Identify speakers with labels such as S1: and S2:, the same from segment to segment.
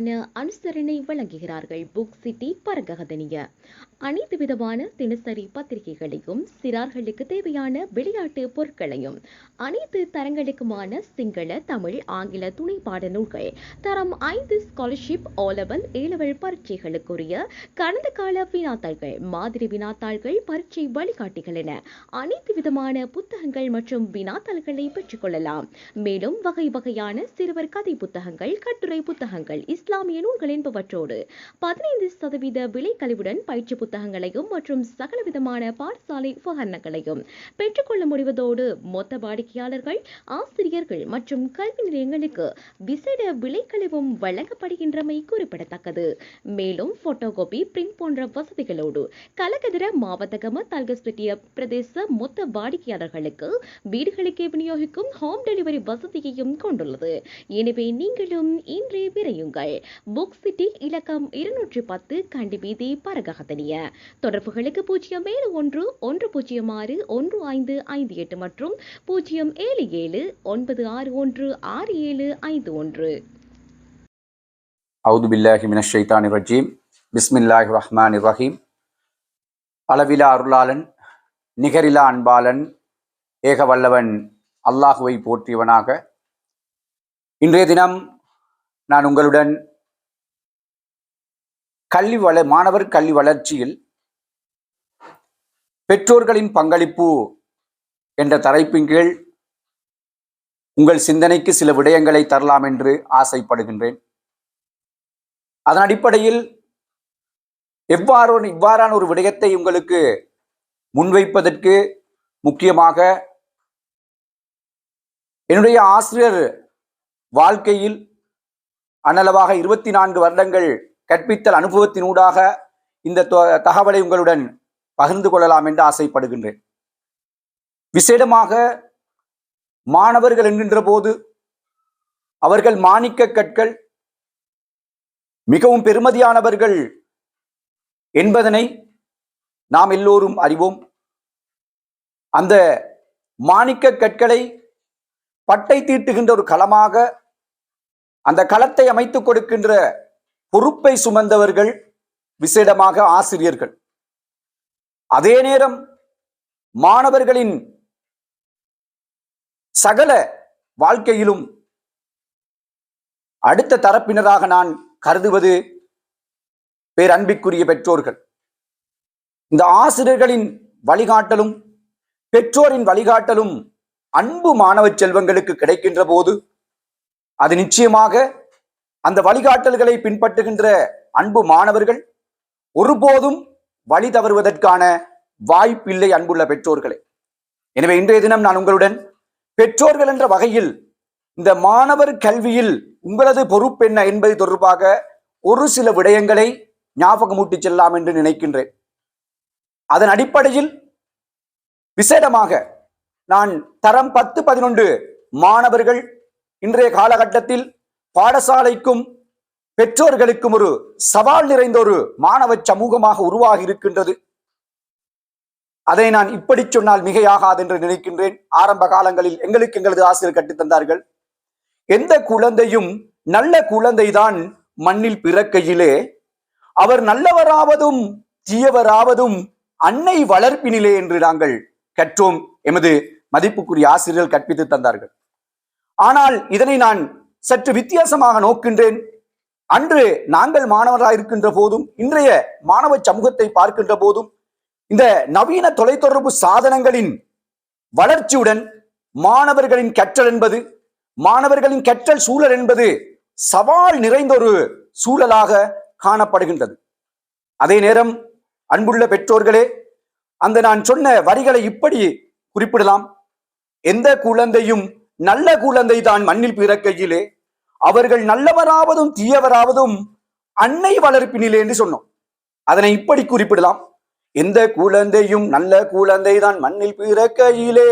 S1: நிகழ்ச்சிக்கான அனுசரணை வழங்குகிறார்கள். புக் சிட்டி பரகதனிய அனைத்து விதமான தினசரி பத்திரிகைகளையும் சிறார்களுக்கு தேவையான விளையாட்டு பொருட்களையும் அனைத்து தரங்களுக்குமான சிங்கள தமிழ் ஆங்கில துணை பாட நூல்கள் தரம் ஐந்து ஸ்காலர்ஷிப் ஓலவல் ஏலவல் பரீட்சைகளுக்குரிய கடந்த கால வினாத்தாள்கள் மாதிரி வினாத்தாள்கள் பரீட்சை வழிகாட்டிகள் என அனைத்து விதமான புத்தகங்கள் மற்றும் வினாத்தாள்களை பெற்றுக்கொள்ளலாம் மேலும் வகை வகையான சிறுவர் கதை புத்தகங்கள் கட்டுரை புத்தகங்கள் இஸ்லாமிய நூல்கள் என்பவற்றோடு பதினைந்து சதவீத விலை கழிவுடன் பயிற்சி புத்தகங்களையும் மற்றும் சகலவிதமான பாடசாலை உபகரணங்களையும் பெற்றுக்கொள்ள முடிவதோடு மொத்த வாடிக்கையாளர்கள் ஆசிரியர்கள் மற்றும் கல்வி நிலையங்களுக்கு விசேட விலைக்கழிவும் வழங்கப்படுகின்றமை குறிப்பிடத்தக்கது. மேலும் போட்டோ காப்பி பிரிண்ட் போன்ற வசதிகளோடு கலகதிர மாவட்டகம தல்கஸ்பெட்டிய பிரதேச மொத்த வாடிக்கையாளர்களுக்கு வீடுகளுக்கே விநியோகிக்கும் ஹோம் டெலிவரி வசதியையும் கொண்டுள்ளது. எனவே நீங்களும் இன்றே விரையுங்கள். புக் சிட்டி இலக்கம் இருநூற்றி பத்து கண்டிபீதி வீதி தொடர்புகளுக்கு பூஜ்ஜியம் ஏழு ஒன்று ஒன்று பூஜ்ஜியம் ஆறு ஒன்று ஐந்து ஐந்து எட்டு மற்றும் பூஜ்ஜியம் ஏழு ஏழு ஒன்பது ஆறு ஒன்று ஆறு ஏழு ஐந்து ஒன்று.
S2: அவுது பில்லாஹி மினஷ் ரஜீம். பிஸ்மில்லாஹி ரஹ்மான் ரஹீம். அளவிலா அருளாளன் நிகரிலா அன்பாளன் ஏக வல்லவன் அல்லாஹுவை போற்றியவனாக. இன்றைய தினம் நான் உங்களுடன் கல்வி வள மாணவர் கல்வி வளர்ச்சியில் பெற்றோர்களின் பங்களிப்பு என்ற தலைப்பின் கீழ் உங்கள் சிந்தனைக்கு சில விடயங்களை தரலாம் என்று ஆசைப்படுகின்றேன். அதன் அடிப்படையில் எவ்வாறு இவ்வாறான ஒரு விடயத்தை உங்களுக்கு முன்வைப்பதற்கு முக்கியமாக என்னுடைய ஆசிரியர் வாழ்க்கையில் அனளவாக இருபத்தி நான்கு வருடங்கள் கற்பித்தல் அனுபவத்தினூடாக இந்த தகவலை உங்களுடன் பகிர்ந்து கொள்ளலாம் என்று ஆசைப்படுகின்றேன். விசேடமாக மாணவர்கள் என்கின்ற போது அவர்கள் மாணிக்க கற்கள் மிகவும் பெருமதியானவர்கள் என்பதனை நாம் எல்லோரும் அறிவோம். அந்த மாணிக்க கற்களை பட்டை தீட்டுகின்ற ஒரு களமாக அந்த களத்தை அமைத்துக் கொடுக்கின்ற பொறுப்பை சுமந்தவர்கள் விசேடமாக ஆசிரியர்கள். அதே நேரம் மாணவர்களின் சகல வாழ்க்கையிலும் அடுத்த தரப்பினராக நான் கருதுவது பேரன்பிற்குரிய பெற்றோர்கள். இந்த ஆசிரியர்களின் வழிகாட்டலும் பெற்றோரின் வழிகாட்டலும் அன்பு மாணவ செல்வங்களுக்கு கிடைக்கின்ற போது அது நிச்சயமாக அந்த வழிகாட்டல்களை பின்பற்றுகின்ற அன்பு மாணவர்கள் ஒருபோதும் வழி தவறுவதற்கான வாய்ப்பில்லை அன்புள்ள பெற்றோர்களே. எனவே இன்றைய தினம் நான் உங்களுடன் பெற்றோர்கள் என்ற வகையில் இந்த மாணவர் கல்வியில் உங்களது பொறுப்பு என்ன என்பது தொடர்பாக ஒரு சில விடயங்களை ஞாபகமூட்டி செல்லாம் என்று நினைக்கின்றேன். அதன் அடிப்படையில் விசேடமாக நான் தரம் பத்து பதினொன்று மாணவர்கள் இன்றைய காலகட்டத்தில் பாடசாலைக்கும் பெற்றோர்களுக்கும் ஒரு சவால் நிறைந்த ஒரு மாணவ சமூகமாக உருவாகி இருக்கின்றது. அதை நான் இப்படி சொன்னால் மிகையாகாது என்று நினைக்கின்றேன். ஆரம்ப காலங்களில் எங்களுக்கு எங்களது ஆசிரியர் கற்றுத் தந்தார்கள். எந்த குழந்தையும் நல்ல குழந்தைதான் மண்ணில் பிறக்கையிலே. அவர் நல்லவராவதும் தீயவராவதும் அன்னை வளர்ப்பினிலே என்று நாங்கள் கற்றோம். எமது மதிப்புக்குரிய ஆசிரியர்கள் கற்பித்து தந்தார்கள். ஆனால் இதனை நான் சற்று வித்தியாசமாக நோக்கின்றேன். அன்று நாங்கள் மாணவராக இருக்கின்ற போதும் இன்றைய மாணவ சமூகத்தை பார்க்கின்ற போதும் இந்த நவீன தொலைத்தொடர்பு சாதனங்களின் வளர்ச்சியுடன் மாணவர்களின் கற்றல் என்பது மாணவர்களின் கற்றல் சூழல் என்பது சவால் நிறைந்த ஒரு சூழலாக காணப்படுகின்றது. அதே நேரம் அன்புள்ள பெற்றோர்களே அந்த நான் சொன்ன வரிகளை இப்படி குறிப்பிடலாம். எந்த குழந்தையும் நல்ல குழந்தை தான் மண்ணில் பிறக்கையிலே. அவர்கள் நல்லவராவதும் தீயவராவதும் அன்னை வளர்ப்பினிலே என்று சொன்னோம். அதனை இப்படி குறிப்பிடலாம். எந்த குழந்தையும் நல்ல குழந்தை தான் மண்ணில் பிறக்கையிலே.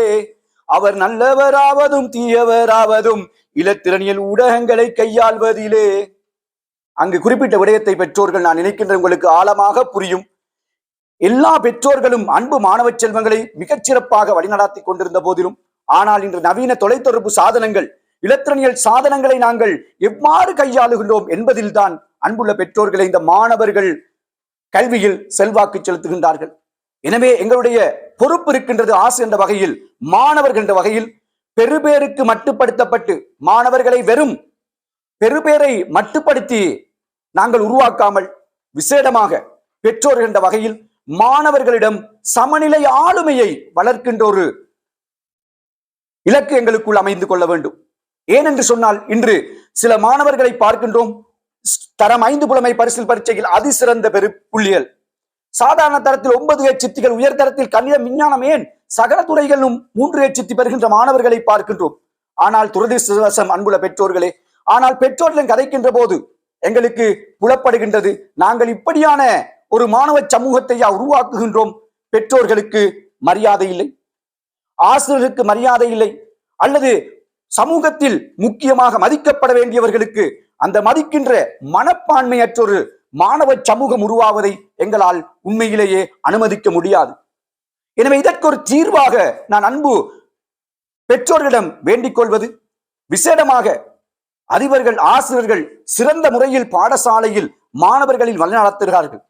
S2: அவர் நல்லவராவதும் தீயவராவதும் இலத்திரனியல் ஊடகங்களை கையாள்வதிலே. அங்கு குறிப்பிட்ட விடயத்தை பெற்றோர்கள் நான் நினைக்கின்ற உங்களுக்கு ஆழமாக புரியும். எல்லா பெற்றோர்களும் அன்பு மாணவ செல்வங்களை மிகச்சிறப்பாக வழிநடாத்தி கொண்டிருந்த போதிலும் ஆனால் இன்று நவீன தொலைத்தொடர்பு சாதனங்கள் இலத்திரனியல் சாதனங்களை நாங்கள் எவ்வாறு கையாளுகின்றோம் என்பதில்தான் அன்புள்ள பெற்றோர்களை இந்த மாணவர்கள் கல்வியில் செல்வாக்கு செலுத்துகின்றார்கள். எனவே எங்களுடைய பொறுப்பு இருக்கின்றது ஆசை என்ற வகையில் மாணவர்கள் என்ற வகையில் பெருபேருக்கு மட்டுப்படுத்தப்பட்டு மாணவர்களை வெறும் பெருபேரை மட்டுப்படுத்தி நாங்கள் உருவாக்காமல் விசேடமாக பெற்றோர்கள் என்ற வகையில் மாணவர்களிடம் சமநிலை ஆளுமையை வளர்க்கின்ற ஒரு இலக்கு எங்களுக்குள் அமைந்து கொள்ள வேண்டும். ஏனென்று சொன்னால் இன்று சில மாணவர்களை பார்க்கின்றோம். தரம் ஐந்து புலமை பரிசில் பரீட்சையில் அதிசிறந்த பெரு புள்ளிகள் சாதாரண தரத்தில் ஒன்பது ஏ சித்திகள் உயர்தரத்தில் கணிதம் விஞ்ஞானம் ஏன் சகல துறைகளிலும் மூன்று ஏ சித்தி பெறுகின்ற மாணவர்களை பார்க்கின்றோம். ஆனால் துரதிருஷ்டவசம் அன்புள்ள பெற்றோர்களே ஆனால் பெற்றோர்களும் கதைக்கின்ற போது எங்களுக்கு புலப்படுகின்றது. நாங்கள் இப்படியான ஒரு மாணவ சமூகத்தையா உருவாக்குகின்றோம். பெற்றோர்களுக்கு மரியாதை இல்லை. ஆசிரியருக்கு மரியாதை இல்லை அல்லது சமூகத்தில் முக்கியமாக மதிக்கப்பட வேண்டியவர்களுக்கு அந்த மதிக்கின்ற மனப்பான்மையற்றொரு மாணவ சமூகம் உருவாவதை எங்களால் உண்மையிலேயே அனுமதிக்க முடியாது. எனவே இதற்கு ஒரு தீர்வாக நான் அன்பு பெற்றோர்களிடம் வேண்டிக் கொள்வது விசேடமாக அதிபர்கள் ஆசிரியர்கள் சிறந்த முறையில் பாடசாலையில் மாணவர்களில் வழிநடத்துகிறார்கள்.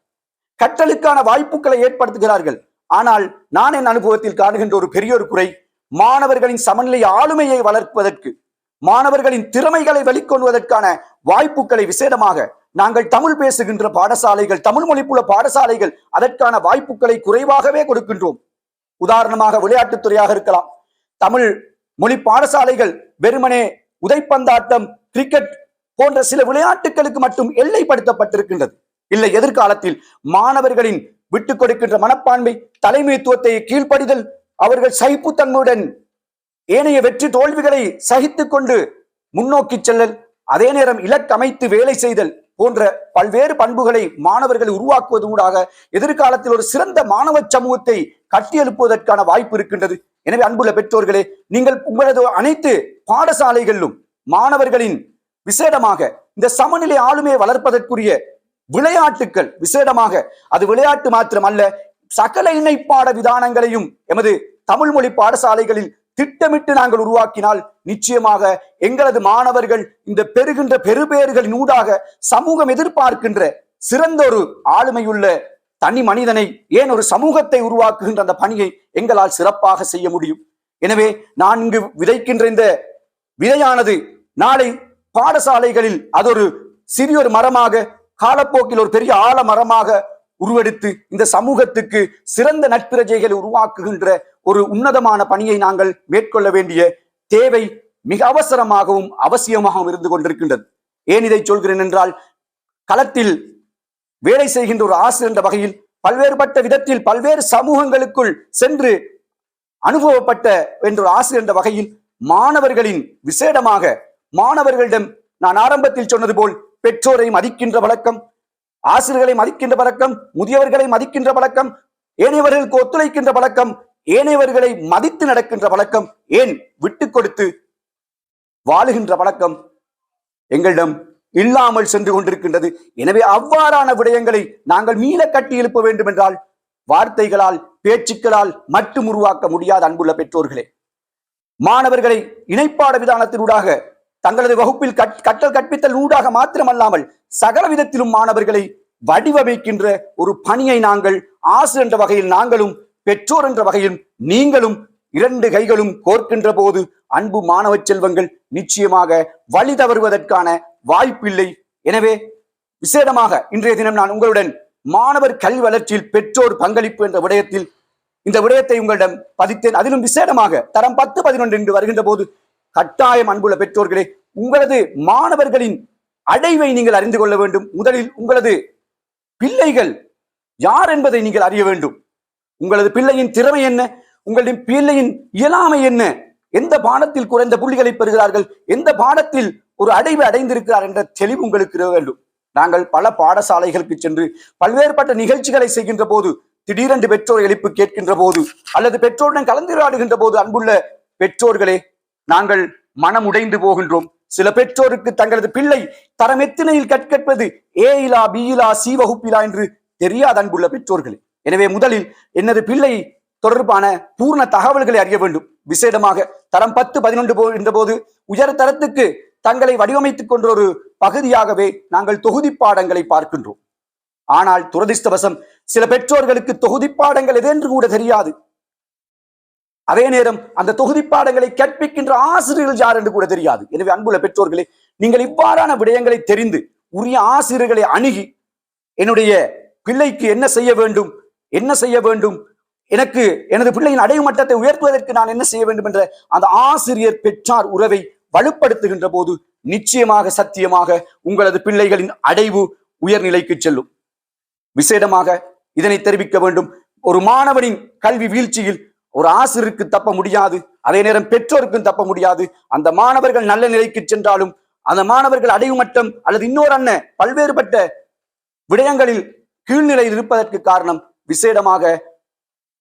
S2: கற்றலுக்கான வாய்ப்புகளை ஏற்படுத்துகிறார்கள். ஆனால் நான் என் அனுபவத்தில் காணுகின்ற ஒரு பெரிய ஒரு குறை மாணவர்களின் சமநிலை ஆளுமையை வளர்ப்பதற்கு மாணவர்களின் திறமைகளை வெளிக்கொள்வதற்கான வாய்ப்புகளை விசேடமாக நாங்கள் தமிழ் பேசுகின்ற பாடசாலைகள் தமிழ் மொழிப்புள்ள பாடசாலைகள் அதற்கான வாய்ப்புகளை குறைவாகவே கொடுக்கின்றோம். உதாரணமாக விளையாட்டுத்துறையாக இருக்கலாம். தமிழ் மொழி பாடசாலைகள் வெறுமனே உதைப்பந்தாட்டம் கிரிக்கெட் போன்ற சில விளையாட்டுகளுக்கு மட்டும் எல்லைப்படுத்தப்பட்டிருக்கின்றது. இல்லை எதிர்காலத்தில் மாணவர்களின் விட்டுக் கொடுக்கின்ற மனப்பான்மை தலைமைத்துவத்தை கீழ்ப்படிதல் அவர்கள் சகிப்புத்தன்மையுடன் ஏனைய வெற்றி தோல்விகளை சகித்துக் கொண்டு முன்னோக்கி செல்லல் அதே நேரம் இலக்கமைத்து வேலை செய்தல் போன்ற பல்வேறு பண்புகளை மாணவர்களை உருவாக்குவது ஊடாக எதிர்காலத்தில் ஒரு சிறந்த மாணவ சமூகத்தை கட்டியெழுப்புவதற்கான வாய்ப்பு இருக்கின்றது. எனவே அன்புள்ள பெற்றோர்களே நீங்கள் உங்களது அனைத்து பாடசாலைகளிலும் மாணவர்களின் விசேடமாக இந்த சமநிலை ஆளுமையை வளர்ப்பதற்குரிய விளையாட்டுக்கள் விசேடமாக. அது விளையாட்டு மாத்திரம் அல்ல சகல இணைப்பாட விதானங்களையும் எமது தமிழ் மொழி பாடசாலைகளில் திட்டமிட்டு நாங்கள் உருவாக்கினால் நிச்சயமாக எங்களது மாணவர்கள் இந்த பெறுகின்ற பெறுபேறுகளின் ஊடாக சமூகம் எதிர்பார்க்கின்ற சிறந்த ஒரு ஆளுமையுள்ள தனி மனிதனை ஏன் ஒரு சமூகத்தை உருவாக்குகின்ற அந்த பணியை எங்களால் சிறப்பாக செய்ய முடியும். எனவே நான் இங்கு விதைக்கின்ற இந்த விதையானது நாளை பாடசாலைகளில் அது ஒரு சிறியொரு மரமாக காலப்போக்கில் ஒரு பெரிய ஆலமரமாக உருவெடுத்து இந்த சமூகத்துக்கு சிறந்த நட்பிரஜைகளை உருவாக்குகின்ற ஒரு உன்னதமான பணியை நாங்கள் மேற்கொள்ள வேண்டிய தேவை மிக அவசரமாகவும் அவசியமாகவும் இருந்து கொண்டிருக்கின்றது. ஏன் இதை சொல்கிறேன் என்றால் களத்தில் வேலை செய்கின்ற ஒரு ஆசிரியர் என்ற வகையில் பல்வேறுபட்ட விதத்தில் பல்வேறு சமூகங்களுக்குள் சென்று அனுபவப்பட்ட என்ற ஒரு ஆசிரியர் என்ற வகையில் மாணவர்களின் விசேடமாக மாணவர்களிடம் நான் ஆரம்பத்தில் சொன்னது போல் பெற்றோரை மதிக்கின்ற பழக்கம் ஆசிரியர்களை மதிக்கின்ற பழக்கம் முதியவர்களை மதிக்கின்ற பழக்கம் ஏனையவர்களுக்கு ஒத்துழைக்கின்ற பழக்கம் ஏனையவர்களை மதித்து நடக்கின்ற பழக்கம் ஏன் விட்டு கொடுத்து வாழுகின்ற பழக்கம் எங்களிடம் இல்லாமல் சென்று கொண்டிருக்கின்றது. எனவே அவ்வாறான விடயங்களை நாங்கள் மீள கட்டி எழுப்ப வேண்டும் என்றால் வார்த்தைகளால் பேச்சுக்களால் மட்டும் உருவாக்க முடியாத அன்புள்ள பெற்றோர்களே. மாணவர்களை இணைப்பாட விதானத்தினூடாக தங்களது வகுப்பில் கட்- கற்றல் கற்பித்தல் ஊடாக மாத்திரமல்லாமல் சகல விதத்திலும் மாணவர்களை வடிவமைக்கின்ற ஒரு பணியை நாங்கள் ஆசு என்ற வகையில் நாங்களும் பெற்றோர் என்ற வகையில் நீங்களும் இரண்டு கைகளும் கோர்க்கின்ற போது அன்பு மாணவ செல்வங்கள் நிச்சயமாக வழி தவறுவதற்கான வாய்ப்பில்லை. எனவே விசேடமாக இன்றைய தினம் நான் உங்களுடன் மாணவர் கல்வி வளர்ச்சியில் பெற்றோர் பங்களிப்பு என்ற விடயத்தில் இந்த விடயத்தை உங்களிடம் பதித்தேன். அதிலும் விசேடமாக தரம் பத்து பதினொன்று என்று வருகின்ற போது கட்டாயம் அன்புள்ள பெற்றோர்களே உங்களது மாணவர்களின் அடைவை நீங்கள் அறிந்து கொள்ள வேண்டும். முதலில் உங்களது பிள்ளைகள் யார் என்பதை நீங்கள் அறிய வேண்டும். உங்களது பிள்ளையின் திறமை என்ன? உங்களது பிள்ளையின் இயலாமை என்ன? எந்த பாடத்தில் குறைந்த புள்ளிகளை பெறுகிறார்கள்? எந்த பாடத்தில் ஒரு அடைவை அடைந்திருக்கிறார் என்ற தெளிவு உங்களுக்கு இருக்க வேண்டும். நாங்கள் பல பாடசாலைகளுக்கு சென்று பல்வேறுபட்ட நிகழ்ச்சிகளை செய்கின்ற போது திடீரென்று பெற்றோர் எழுப்பு கேட்கின்ற போது அல்லது பெற்றோருடன் கலந்துரையாடுகின்ற போது அன்புள்ள பெற்றோர்களே நாங்கள் மனம் உடைந்து போகின்றோம். சில பெற்றோருக்கு தங்களது பிள்ளை தரம் எத்தனையில் கற்கற்பது ஏ இலா பி இலா சி வகுப்பிலா என்று தெரியாத அன்புள்ள பெற்றோர்களே. எனவே முதலில் எனது பிள்ளை தொடர்பான பூர்ண தகவல்களை அறிய வேண்டும். விசேடமாக தரம் பத்து பதினொன்று போ என்ற போது உயர் தரத்துக்கு தங்களை வடிவமைத்துக் கொண்ட ஒரு பகுதியாகவே நாங்கள் தொகுதி பாடங்களை பார்க்கின்றோம். ஆனால் துரதிர்ஷ்டவசம் சில பெற்றோர்களுக்கு தொகுதி பாடங்கள் எதென்று கூட தெரியாது. அதே நேரம் அந்த தொகுதி பாடங்களை கற்பிக்கின்ற ஆசிரியர்கள் யார் என்று கூட தெரியாது. எனவே அன்புள்ள பெற்றோர்களே நீங்கள் இவ்வாறான விடயங்களை தெரிந்து உரிய ஆசிரியர்களை அணுகி என்னுடைய பிள்ளைக்கு என்ன செய்ய வேண்டும் என்ன செய்ய வேண்டும் எனக்கு எனது பிள்ளையின் அடைவு மட்டத்தை உயர்த்துவதற்கு நான் என்ன செய்ய வேண்டும் என்ற அந்த ஆசிரியர் பெற்றார் உறவை வலுப்படுத்துகின்ற போது நிச்சயமாக சத்தியமாக உங்களது பிள்ளைகளின் அடைவு உயர்நிலைக்கு செல்லும். விசேடமாக இதனை தெரிவிக்க வேண்டும். ஒரு மாணவனின் கல்வி வீழ்ச்சியில் ஒரு ஆசிரியருக்கு தப்ப முடியாது அதே நேரம் பெற்றோருக்கும் தப்ப முடியாது. அந்த மாணவர்கள் நல்ல நிலைக்கு சென்றாலும் அந்த மாணவர்கள் அடைவு மட்டம் அல்லது இன்னொரு அண்ணன் பல்வேறுபட்ட விடயங்களில் கீழ்நிலையில் இருப்பதற்கு காரணம் விசேடமாக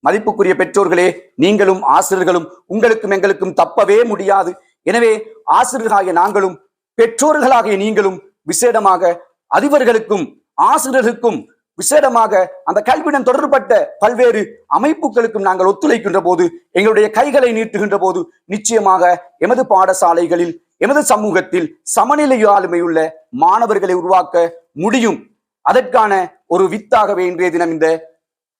S2: மதிப்புக்குரிய பெற்றோர்களே நீங்களும் ஆசிரியர்களும் உங்களுக்கும் எங்களுக்கும் தப்பவே முடியாது. எனவே ஆசிரியர்களாகிய நாங்களும் பெற்றோர்களாகிய நீங்களும் விசேடமாக அதிபர்களுக்கும் ஆசிரியர்களுக்கும் விசேடமாக அந்த கல்வியுடன் தொடர்பட்ட பல்வேறு அமைப்புகளுக்கும் நாங்கள் ஒத்துழைக்கின்ற போது எங்களுடைய கைகளை நீட்டுகின்ற போது நிச்சயமாக எமது பாடசாலைகளில் எமது சமூகத்தில் சமநிலை ஆளுமையுள்ள மாணவர்களை உருவாக்க முடியும். அதற்கான ஒரு வித்தாகவே இன்றைய தினம் இந்த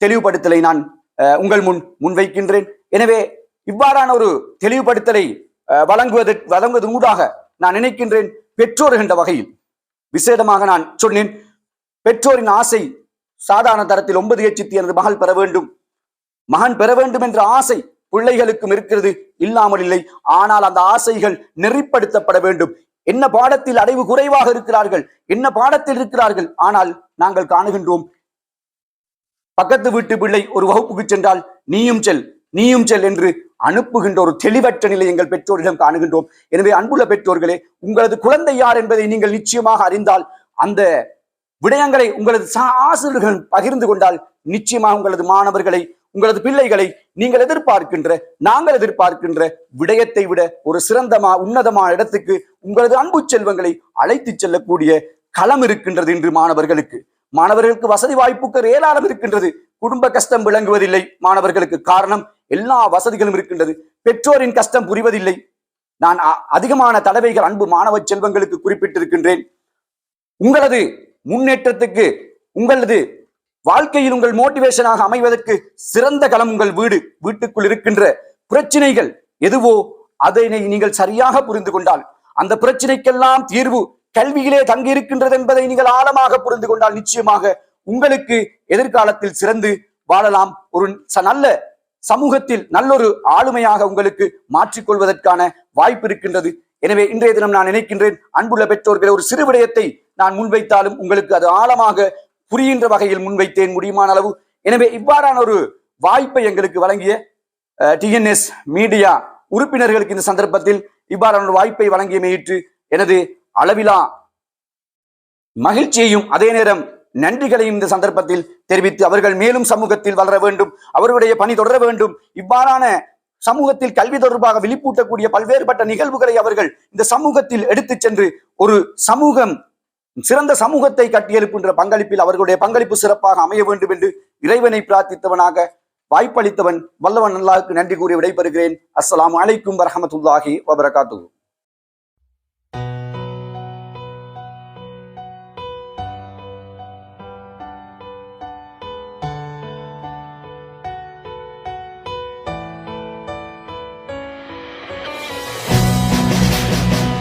S2: தெளிவுபடுத்தலை நான் அஹ், உங்கள் முன் முன்வைக்கின்றேன். எனவே இவ்வாறான ஒரு தெளிவுபடுத்தலை அஹ், வழங்குவதற்கு வழங்குவதன் ஊடாக நான் நினைக்கின்றேன் பெற்றோர் என்ற வகையில். விசேடமாக நான் சொன்னேன் பெற்றோரின் ஆசை சாதாரண தரத்தில் ஒன்பது எச்சித்தி எனது மகள் பெற வேண்டும். மகன் பெற வேண்டும் என்ற ஆசை பிள்ளைகளுக்கும் இருக்கிறது இல்லாமல் இல்லை. ஆனால் அந்த ஆசைகள் நெறிப்படுத்தப்பட வேண்டும். என்ன பாடத்தில் அடைவு குறைவாக இருக்கிறார்கள் என்ன பாடத்தில் இருக்கிறார்கள்? ஆனால் நாங்கள் காணுகின்றோம். பக்கத்து வீட்டு பிள்ளை ஒரு வகுப்புக்கு சென்றால் நீயும் செல் நீயும் செல் என்று அனுப்புகின்ற ஒரு தெளிவற்ற நிலை எங்கள் பெற்றோரிடம் காணுகின்றோம். எனவே அன்புள்ள பெற்றோர்களே உங்களது குழந்தை யார் என்பதை நீங்கள் நிச்சயமாக அறிந்தால் அந்த விடயங்களை உங்களது சா- ஆசிரியர்கள் பகிர்ந்து கொண்டால் நிச்சயமாக உங்களது மாணவர்களை உங்களது பிள்ளைகளை நீங்கள் எதிர்பார்க்கின்ற நாங்கள் எதிர்பார்க்கின்ற விடயத்தை விட ஒரு சிறந்தமா உன்னதமான இடத்துக்கு உங்களது அன்பு செல்வங்களை அழைத்துச் செல்லக்கூடிய களம் இருக்கின்றது இன்று மாணவர்களுக்கு. மாணவர்களுக்கு வசதி வாய்ப்புக்கு ஏராளம் இருக்கின்றது. குடும்ப கஷ்டம் விளங்குவதில்லை மாணவர்களுக்கு. காரணம் எல்லா வசதிகளும் இருக்கின்றது. பெற்றோரின் கஷ்டம் புரிவதில்லை. நான் அ- அதிகமான தடவைகள் அன்பு மாணவ செல்வங்களுக்கு குறிப்பிட்டிருக்கின்றேன். உங்களது முன்னேற்றத்துக்கு உங்களது வாழ்க்கையில் உங்கள் மோட்டிவேஷனாக அமைவதற்கு சிறந்த களம் உங்கள் வீடு வீட்டுக்குள் இருக்கின்ற பிரச்சனைகள் எதுவோ அதனை நீங்கள் சரியாக புரிந்து கொண்டால் அந்த பிரச்சனைக்கெல்லாம் தீர்வு கல்வியிலே தங்கி இருக்கின்றது என்பதை நீங்கள் ஆழமாக புரிந்து கொண்டால் நிச்சயமாக உங்களுக்கு எதிர்காலத்தில் சிறந்து வாழலாம். ஒரு ச- நல்ல சமூகத்தில் நல்லொரு ஆளுமையாக உங்களுக்கு மாற்றிக்கொள்வதற்கான வாய்ப்பு இருக்கின்றது. எனவே இன்றைய தினம் நான் நினைக்கின்றேன் அன்புள்ள பெற்றோர்களை ஒரு சிறு விடயத்தை நான் முன்வைத்தாலும் உங்களுக்கு அது ஆழமாக புரிகின்ற வகையில் முன்வைத்தேன் முடியுமான அளவு? எனவே இவ்வாறான ஒரு வாய்ப்பை எங்களுக்கு வழங்கிய டிஎன்எஸ் மீடியா உறுப்பினர்களுக்கு இந்த சந்தர்ப்பத்தில் இவ்வாறான ஒரு வாய்ப்பை வழங்கியமையிட்டு எனது அளவிலா மகிழ்ச்சியையும் அதே நேரம் நன்றிகளையும் இந்த சந்தர்ப்பத்தில் தெரிவித்து அவர்கள் மேலும் சமூகத்தில் வளர வேண்டும் அவர்களுடைய பணி தொடர வேண்டும் இவ்வாறான சமூகத்தில் கல்வி தொடர்பாக விழிப்பூட்டக்கூடிய பல்வேறுபட்ட நிகழ்வுகளை அவர்கள் இந்த சமூகத்தில் எடுத்து சென்று ஒரு சமூகம் சிறந்த சமூகத்தை கட்டியெழுப்புகின்ற பங்களிப்பில் அவர்களுடைய பங்களிப்பு சிறப்பாக அமைய வேண்டும் என்று இறைவனை பிரார்த்தித்தவனாக வாய்ப்பளித்தவன் வல்லவன் அல்லாஹ்வுக்கு நன்றி கூறி விடைபெறுகிறேன். அஸ்லாம் அலைக்கும் வரஹமத்துல்லாஹி வபரகாத்து